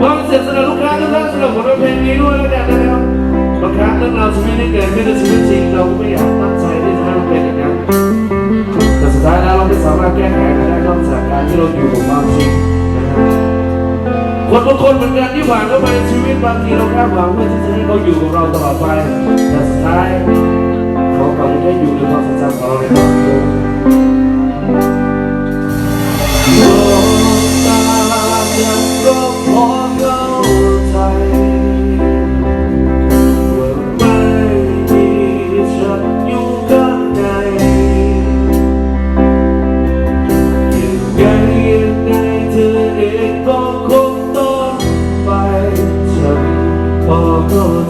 หวังเสียสละลูกค้าทุกท่านสำหรับผลเพลงนี้ด้วยแล้วกันนะครับบางครั้งเรื่องราวชีวิตที่เกิดขึ้นในชีวิตจริงเราก็ไม่อยากตั้งใจที่จะให้มันเป็นอย่างนั้นแต่สุดท้ายแล้วเราไม่สามารถแก้ไขมันได้นอกจากการที่เราอยู่กับความจริงนะครับคนบางคนเหมือนกันที่ผ่านเข้าไปชีวิตบางทีเราคาดหวังเพื่อที่จะให้เขาอยู่กับเราตลอดไปแต่สุดท้ายเขากลับแค่อยู่ในความทรงจำของเราในตอนนี้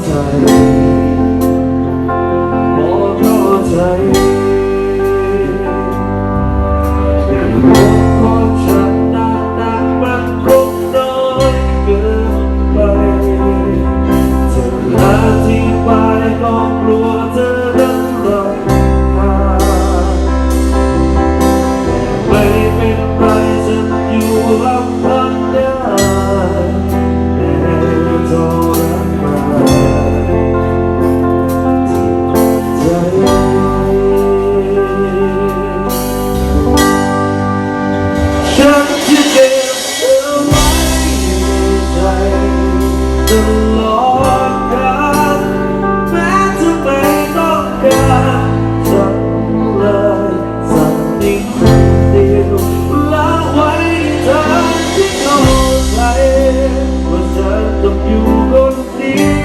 ใจพอเข้าใจ ว่าฉัน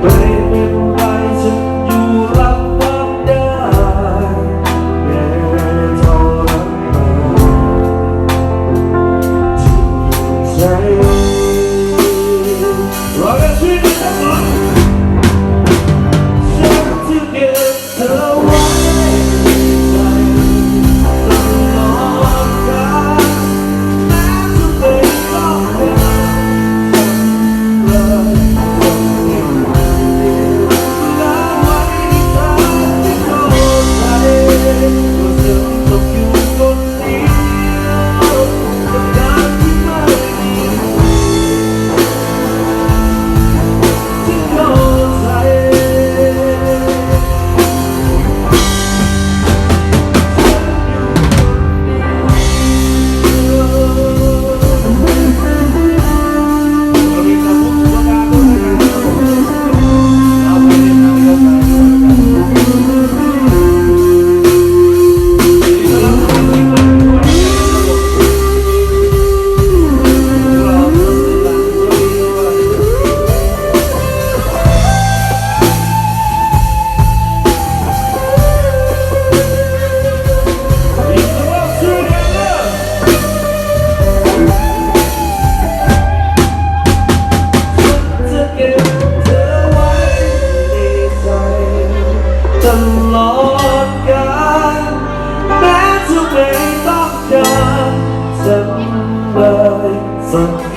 แ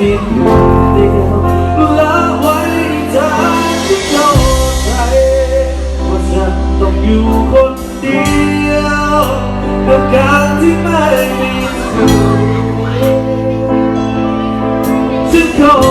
ผิดเดียวละไว้ทางที่เข้าใจว่าฉันต้องอยู่คนเดียวกับการที่ไม่มีเธอฉันข้